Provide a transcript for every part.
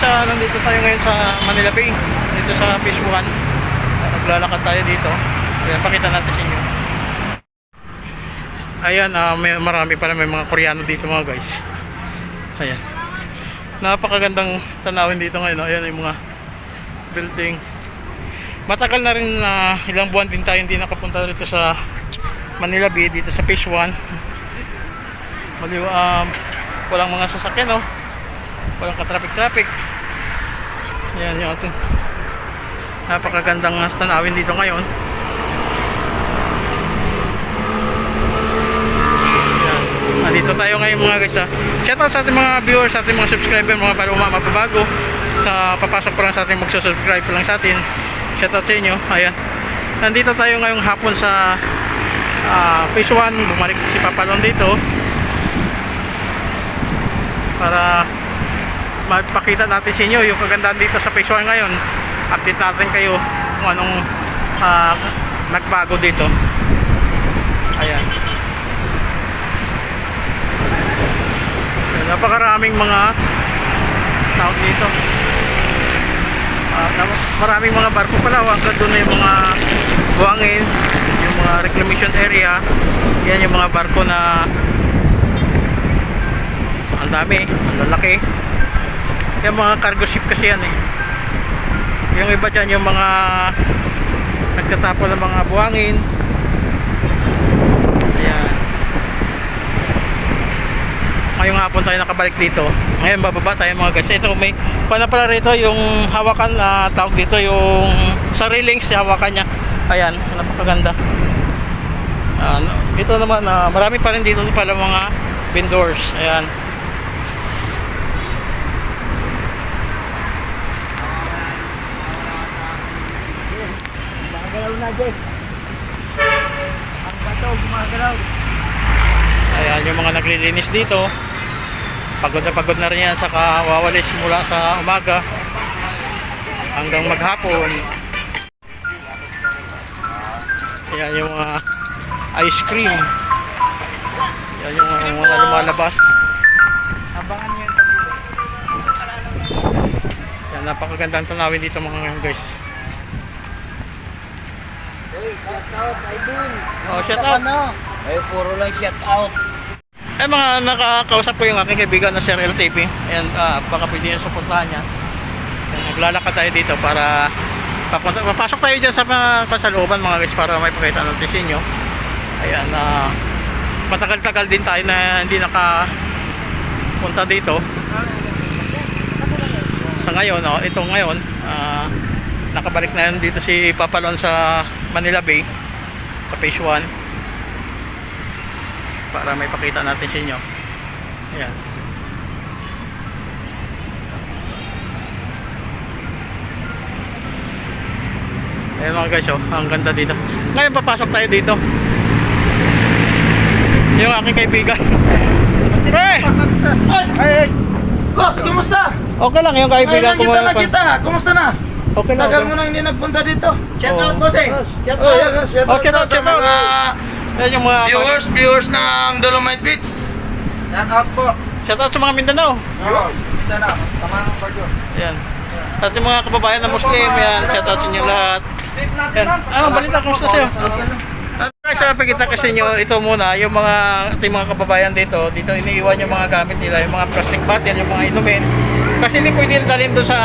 guys, ah, nandito tayo ngayon sa Manila Bay. Dito sa Fish 1. Naglalakad tayo dito. Ayan, pakita natin sa inyo. Ayan, ah, may marami pala may mga Koreano dito mga guys. Ayan. Napakagandang tanawin dito ngayon. Ayan yung mga building. Matagal na rin na ilang buwan din tayo hindi nakapunta dito sa Manila Bay, dito sa Fish 1. Maliw, um, walang mga sasakyan, no? Walang ka-traffic-traffic. Ayan yung ating napakagandang tanawin dito ngayon. Ayan. Nandito tayo ngayon mga guys. ha. Shoutout sa ating mga viewers, sa ating mga subscriber, mga bago mga mapabago. Sa papasok pa lang sa ating magsusubscribe pa lang sa atin. Shoutout sa inyo. Ayan. Nandito tayo ngayong hapon sa uh, Phase 1. Bumalik si Papalon dito. Para mapakita natin sa inyo yung kagandahan dito sa 1 ngayon. Update natin kayo kung anong ah, nagbago dito. Ayan. Napakaraming mga tawag dito. Ah, nam- maraming mga barko pala. Hanggang doon yung mga buwangin, yung mga reclamation area. Yan yung mga barko na ang dami, ang lalaki. Yung mga cargo ship kasi yan eh. Yung iba dyan yung mga nagtatapo ng mga buhangin. Ayan. Ngayong hapon tayo nakabalik dito. Ngayon bababa tayo mga guys. Ito may paano pala rito yung hawakan na tawag dito yung sa railings hawakan niya. Ayan, napakaganda. Ano, ito naman ah, marami pa rin dito pala mga vendors. Ayan. Na, Jay. Ang bato, gumagalaw. Ayan yung mga naglilinis dito. Pagod na pagod na rin yan sa kawawalis mula sa umaga hanggang maghapon. Ayan yung mga ice cream. Ayan yung mga, mga lumalabas. Abangan nyo yung pag Ayan, napakagandang tanawin dito mga guys. Hey, shout out, Idol. Oh, shout out. Ano? Ay, puro lang shout out. Eh mga nakakausap ko yung aking kaibigan na Sir LTP. Ayan, ah, baka pwede nyo supportahan niya. Maglalakad tayo dito para papunta, papasok tayo dyan sa mga pasalooban mga guys para may pakita natin sa inyo. Ayan, na matagal-tagal din tayo na hindi naka punta dito. Sa ngayon, oh, ito ngayon, ah, nakabalik na yun dito si Papalon sa Manila Bay sa Phase 1 para may pakita natin sa inyo. Ayan. Ayan mga guys, oh, ang ganda dito. Ngayon papasok tayo dito. Yung aking kaibigan. Pre! Ay, ay. Boss, kumusta? Okay lang yung Ngayon kaibigan lang ko. kita mga- nakita. Kumusta na? Okay lang. Tagal mo nang hindi nagpunta dito. Shout out, eh. Shout out. Oh, shout Oh, shout out, shout out. Ayan yung mga Viewers, viewers ng Dolomite Beach. Shout out po. shout out sa mga Mindanao. Oo. Kita na. Tama ng bagyo. Ayan. At yung mga kababayan na Muslim, yan, shout out sa inyo lahat. Yan. Ah, balita, kumusta sa'yo? At guys, pakita kasi nyo, ito muna, yung mga, yung mga kababayan dito, dito iniiwan yung mga gamit nila, yung mga plastic bottle, yung mga inumin. Kasi hindi pwede dalhin doon sa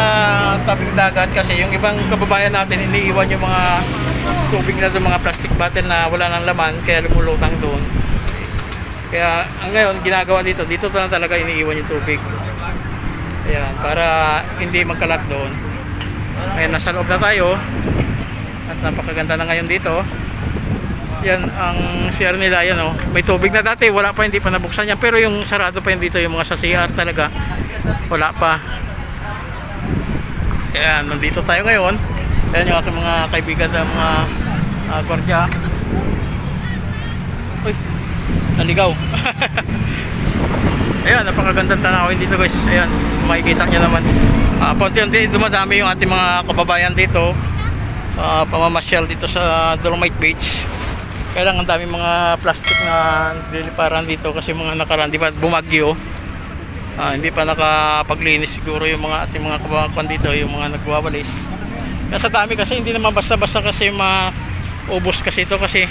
tabing dagat kasi yung ibang kababayan natin iniiwan yung mga tubig na doon, mga plastic bottle na wala nang laman, kaya lumulutang doon. Kaya ang ngayon, ginagawa dito, dito na talaga iniiwan yung tubig. Ayan, para hindi magkalat doon. Ayan, nasa loob na tayo. At napakaganda na ngayon dito. Yan ang CR nila yan oh. May tubig na dati, wala pa hindi pa nabuksan yan. Pero yung sarado pa yun dito yung mga sa CR talaga. Wala pa. Ayan, nandito tayo ngayon. Ayan yung aking mga kaibigan na mga uh, gwardiya. Uy, naligaw. Ayan, napakagandang tanawin dito guys. Ayan, makikita nyo naman. Uh, Paunti-unti dumadami yung ating mga kababayan dito. Ah, pamamasyal dito sa Dolomite Beach. Kaya lang ang dami mga plastic na nililiparan dito kasi mga nakaraan, di ba, bumagyo. Ah, hindi pa nakapaglinis siguro yung mga ating mga kabakuan dito, yung mga nagwawalis. Kaya sa dami kasi hindi naman basta-basta kasi maubos kasi ito kasi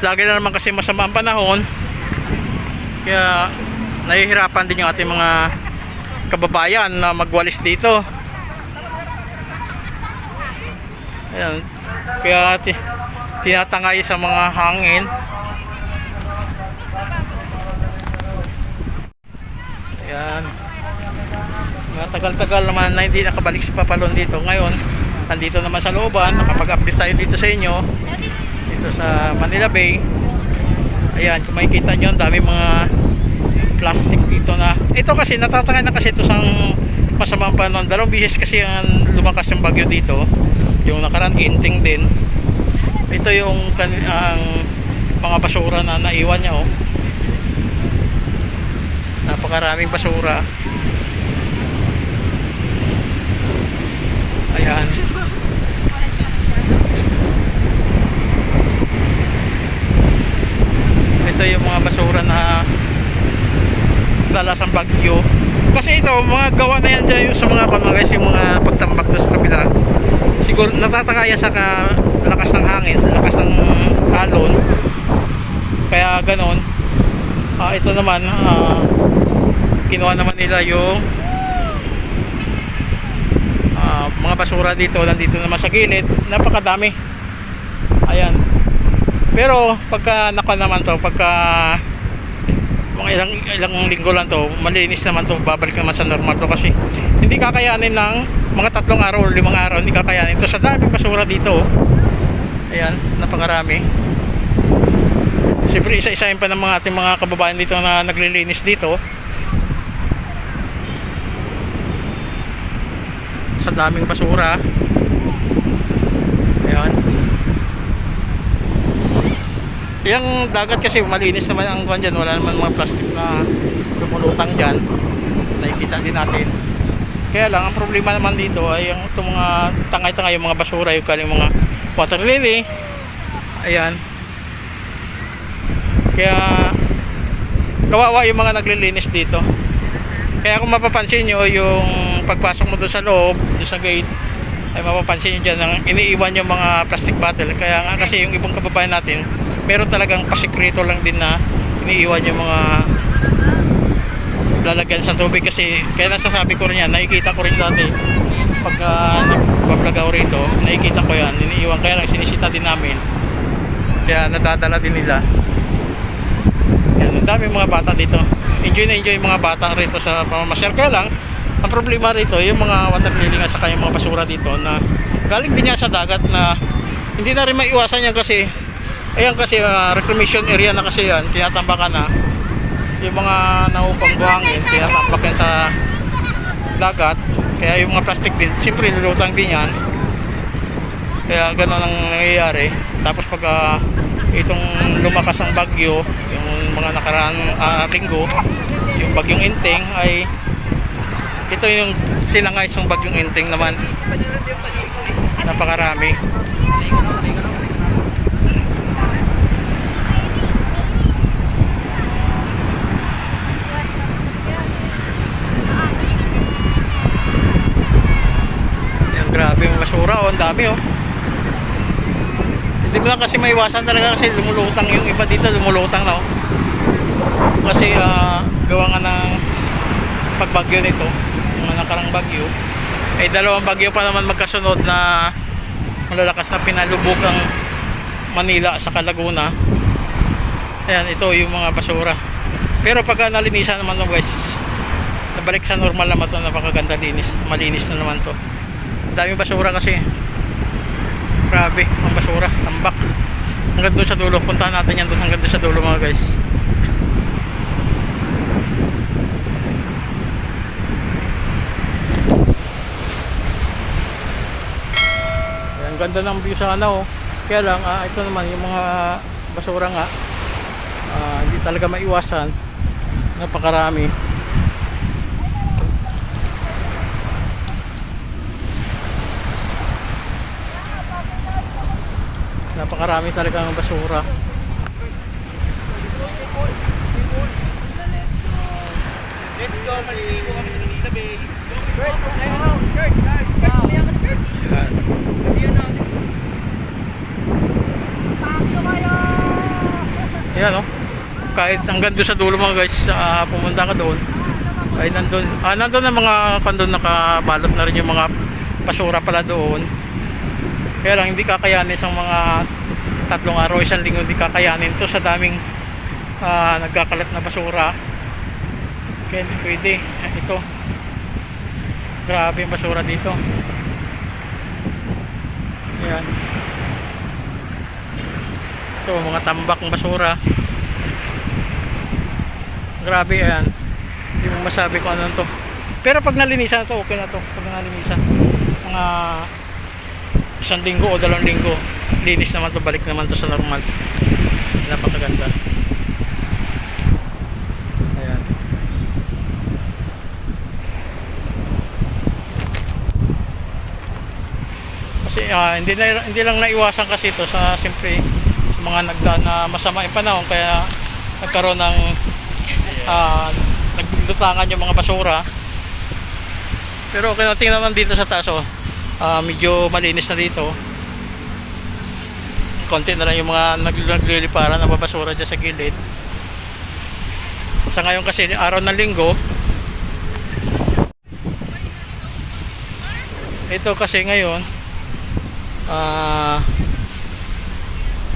lagi na naman kasi masama ang panahon. Kaya nahihirapan din yung ating mga kababayan na magwalis dito. Ayan. Kaya ti- tinatangay sa mga hangin. Ayan. Matagal-tagal naman na hindi nakabalik si Papalon dito. Ngayon, nandito naman sa looban. Nakapag-update tayo dito sa inyo. Dito sa Manila Bay. Ayan, kung makikita nyo, dami mga plastic dito na. Ito kasi, natatangay na kasi ito sa masamang panahon. Dalawang bisis kasi ang lumakas yung bagyo dito. Yung nakaraan, inting din. Ito yung ang mga basura na naiwan niya oh. Napakaraming basura. Ayan. Ito yung mga basura na dala sa bagyo. Kasi ito, mga gawa na yan dyan yung sa mga pamagay, yung mga pagtambak doon sa kabila. Siguro natataka sa ka, lakas ng hangin, sa lakas ng alon. Kaya ganon. Ah, ito naman, ah, kinuha naman nila yung ah, mga basura dito, nandito naman sa gilid. Napakadami. Ayan. Pero pagka naka naman to, pagka mga ilang ilang linggo lang to, malinis naman to, babalik naman sa normal to kasi hindi kakayanin ng mga tatlong araw o limang araw, hindi kakayanin. Ito sa daming basura dito. oh. Ayan, napakarami. Siyempre isa-isahin pa ng mga ating mga kababayan dito na naglilinis dito. Sa daming basura. Ayan. Yung dagat kasi malinis naman ang kuwan dyan. Wala naman mga plastic na lumulutang dyan. Nakikita din natin. Kaya lang, ang problema naman dito ay yung itong mga tangay-tangay, yung mga basura, yung kaling mga water lily. Ayan. Kaya kawawa yung mga naglilinis dito. Kaya kung mapapansin nyo, yung pagpasok mo doon sa loob, doon sa gate, ay mapapansin nyo dyan, ang iniiwan yung mga plastic bottle. Kaya nga kasi yung ibang kababayan natin, meron talagang pasikrito lang din na iniiwan yung mga lalagyan sa tubig kasi kaya nasasabi ko rin yan, nakikita ko rin dati pagka nagbablog ako rito, nakikita ko yan, iniiwan kaya lang sinisita din namin. Kaya nadadala din nila. Yan, ang dami mga bata dito. Enjoy na enjoy mga bata rito sa pamamasyal. Kaya lang, ang problema rito, yung mga water lily at saka yung mga basura dito na galing din yan sa dagat na hindi na rin maiwasan yan kasi ayan kasi ah, reclamation area na kasi yan, tinatambakan na yung mga naupang buhangin, tinatambak sa dagat. Kaya yung mga plastic din, siyempre lulutang din yan. Kaya gano'n ang nangyayari. Tapos pag ah, itong lumakas ang bagyo, yung mga nakaraang ah, linggo, yung bagyong inting ay ito yung sinangay yung bagyong inting naman. Napakarami. Yan, grabe yung basura, oh, ang dami oh. Hindi mo lang kasi maiwasan talaga kasi lumulutang yung iba dito, lumulutang na oh. Kasi ah, gawa nga ng pagbagyo nito, nakarang bagyo, ay dalawang bagyo pa naman magkasunod na malalakas na pinalubog ang Manila sa Laguna. Ayan, ito yung mga basura. Pero pagka nalinisan naman to guys, nabalik sa normal naman to, napakaganda linis, malinis na naman to. Daming basura kasi. Grabe, ang basura, tambak. Hanggang doon sa dulo, puntahan natin yan doon hanggang doon sa dulo mga guys. Ganda ng view sana oh. Kaya lang, ah, ito naman yung mga basura nga. ah, hindi talaga maiwasan. Napakarami. Napakarami talaga ng basura. go, maliligo kami sa Manila Bay. Kurt, ayun na. Kurt, Kurt. Kurt, umiyak ka na, Kurt. Yan. Ayun na. Pakyo kayo! Yan oh. Kahit hanggang doon sa dulo mga guys, ah, pumunta ka doon. Ay nandun, ah, nandun ang mga kandun nakabalot na rin yung mga basura pala doon. Kaya lang hindi kakayanin sa mga tatlong araw, isang linggo hindi kakayanin to sa daming ah, nagkakalat na basura. Kaya hindi pwede. Ito. Grabe yung basura dito. Yan. Ito, mga tambak basura. Grabe yan. Hindi mo masabi kung ano to. Pero pag nalinisan to, okay na to. Pag nalinisan. Mga isang linggo o dalawang linggo, linis naman to, balik naman to sa normal. Napakaganda. Ayan. Kasi ah, hindi, na, hindi lang naiwasan kasi ito sa siyempre mga nagdaan na masama yung panahon kaya nagkaroon ng ah, naglutangan yung mga basura. Pero okay tingnan naman dito sa taas oh. Ah, medyo malinis na dito. Konti na lang yung mga nagl- nagliliparan ng basura dyan sa gilid. Sa ngayon kasi araw ng linggo. Ito kasi ngayon ah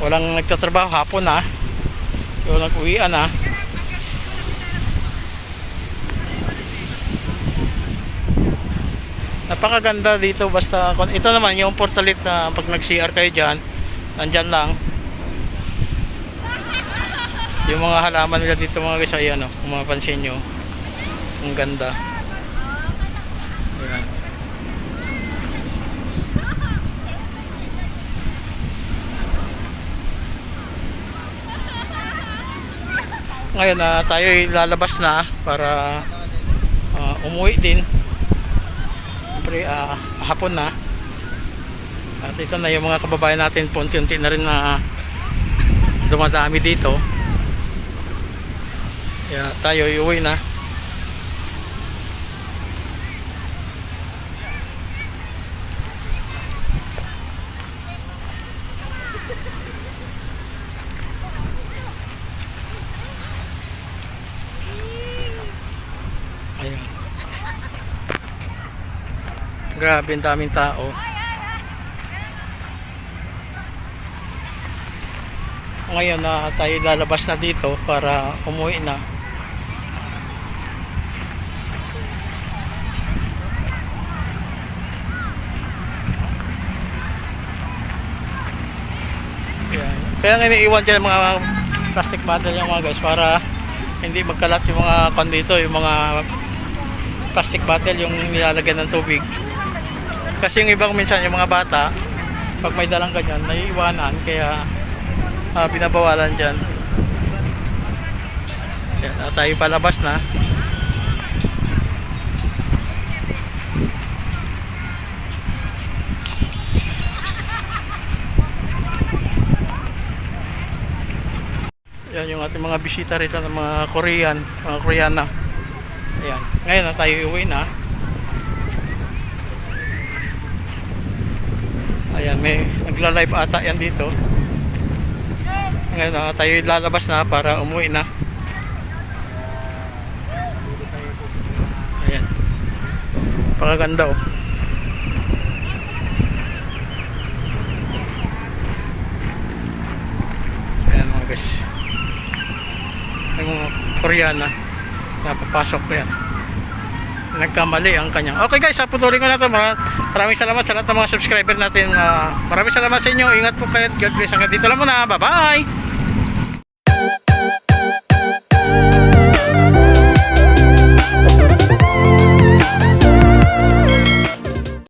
walang nagtatrabaho hapon na yung nag-uwian na napakaganda dito basta ito naman yung portalit na pag nag CR kayo dyan nandyan lang. Yung mga halaman nila dito mga guys ayan o kung mapapansin nyo. Ang ganda ayan ngayon na tayo lalabas na para ah, umuwi din Siyempre, ah, hapon na. At ito na yung mga kababayan natin, punti-unti na rin na dumadami dito. Kaya tayo iuwi na. Ayun. Grabe ang daming tao. Ngayon na tayo lalabas na dito para umuwi na. Yan. Kaya nga iniiwan dyan mga plastic bottle yung mga guys para hindi magkalat yung mga kon dito, yung mga plastic bottle yung nilalagyan ng tubig. Kasi yung ibang minsan yung mga bata, pag may dalang ganyan, naiiwanan kaya ah, binabawalan dyan. Yan, ah, tayo palabas na. Yan yung ating mga bisita rito ng mga Korean, mga Koreana. Ayan. Ngayon na tayo uwi na. Ayan, may nagla-live ata yan dito. Ngayon na tayo lalabas na para umuwi na. Ayan. Pakaganda oh. Ayan mga guys. Yung mga Koreana. Napapasok ko yan. Nagkamali ang kanyang. Okay guys, putulin ko na ito. Maraming salamat sa lahat ng mga subscriber natin. Ah, maraming salamat sa inyo. Ingat po kayo. God bless. Hanggang dito lang muna. Bye-bye!